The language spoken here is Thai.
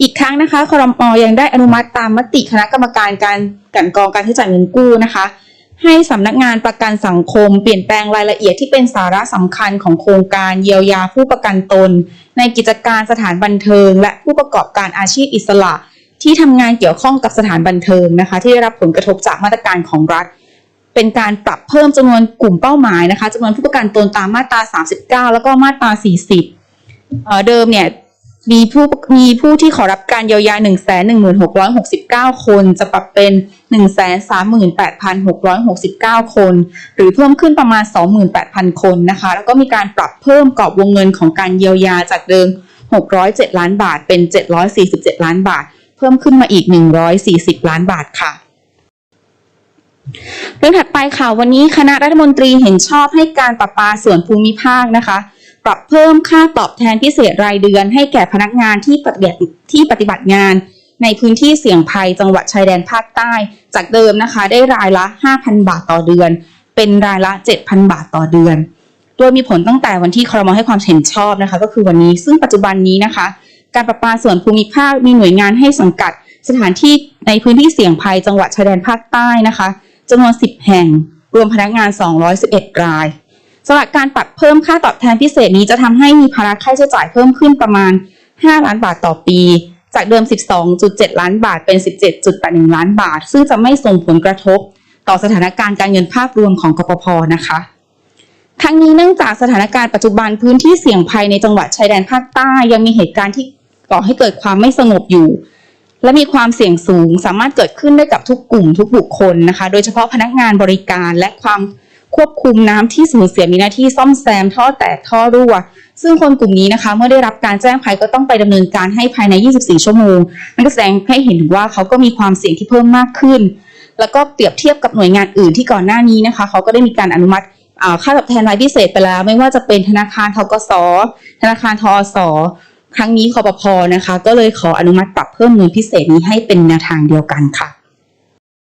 อีกครั้งนะคะคอรมอยังได้อนุมัติตามมติคณะกรรมการการกันกองการใช้จ่ายเงินกู้นะคะ ให้สำนักงานประกันสังคม เปลี่ยนแปลงรายละเอียดที่เป็นสาระสำคัญของโครงการเยียวยาผู้ประกันตน ในกิจการสถานบันเทิง และผู้ประกอบการอาชีพอิสระ ที่ทำงานเกี่ยวข้องกับสถานบันเทิงนะคะ ที่ได้รับผลกระทบจากมาตรการของรัฐ เป็นการปรับเพิ่มจำนวนกลุ่มเป้าหมายนะคะจำนวนผู้ประกันตนตามมาตรา 39 แล้วก็มาตรา 40เเดิมเนี่ย มีผู้มีผู้ที่ขอรับการเยียวยา 11669 คน จะปรับเป็น 138,669 คน หรือเพิ่มขึ้นประมาณ 28,000 คนนะคะ แล้วก็มีการปรับเพิ่มกรอบวงเงินของการเยียวยาจากเดิม 607 ล้านบาท เป็น 747 ล้านบาท เพิ่มขึ้นมาอีก 140 ล้านบาทค่ะเรื่องถัดไปค่ะวันนี้คณะรัฐมนตรีเห็นชอบให้การประปาส่วนภูมิภาคนะคะ ปรับเพิ่มค่าตอบแทนพิเศษรายเดือน ให้แก่พนักงานที่ปฏิบัติที่ปฏิบัติงาน ในพื้นที่เสี่ยงภัยจังหวัดชายแดนภาคใต้ จากเดิมนะคะ ได้รายละ 5,000 บาทต่อเดือน เป็นรายละ 7,000 บาทต่อเดือนโดยมีผลตั้งแต่วันที่ครมให้ความเห็นชอบนะคะ ก็คือวันนี้ซึ่งปัจจุบันนี้นะคะ การประปาส่วนภูมิภาคมีหน่วยงานให้สังกัด สถานที่ในพื้นที่เสี่ยงภัยจังหวัดชายแดนภาคใต้นะคะจำนวน 10 แห่ง รวมพนักงาน 211 ราย สำหรับการปรับเพิ่มค่าตอบแทนพิเศษนี้จะทำให้มีภาระค่าใช้จ่ายเพิ่มขึ้นประมาณ 5 ล้านบาทต่อปี จากเดิม 12.7 ล้านบาทเป็น 17.81 ล้านบาท ซึ่งจะไม่ส่งผลกระทบ ต่อสถานการณ์การเงินภาพรวมของกปพนะคะทั้งนี้เนื่องจากสถานการณ์ปัจจุบันพื้นที่เสี่ยงภัยในจังหวัดชายแดนภาคใต้ยังมีเหตุการณ์ที่ก่อให้เกิดความไม่สงบอยู่ และมีความเสี่ยงสูงสามารถเกิดขึ้นได้กับทุกกลุ่มทุกบุคคลนะคะ โดยเฉพาะพนักงานบริการและความ ควบคุมน้ำที่สูญเสียมีหน้าที่ซ่อมแซมท่อแตกท่อรั่ว ซึ่งคนกลุ่มนี้นะคะ เมื่อได้รับการแจ้งภัยก็ต้องไปดำเนินการให้ภายใน 24 ชั่วโมง นั่นก็แสดงให้เห็นถึงว่าเขาก็มีความเสี่ยงที่เพิ่มมากขึ้น แล้วก็เปรียบเทียบกับหน่วยงานอื่นที่ก่อนหน้านี้นะคะ เขาก็ได้มีการอนุมัติค่าตอบแทนรายพิเศษไปแล้ว ไม่ว่าจะเป็นธนาคารทกสธนาคารทอสครั้งนี้คอปพอนะคะ ก็เลยขออนุมัติปรับเพิ่มเงินพิเศษนี้ให้เป็นแนวทางเดียวกันค่ะ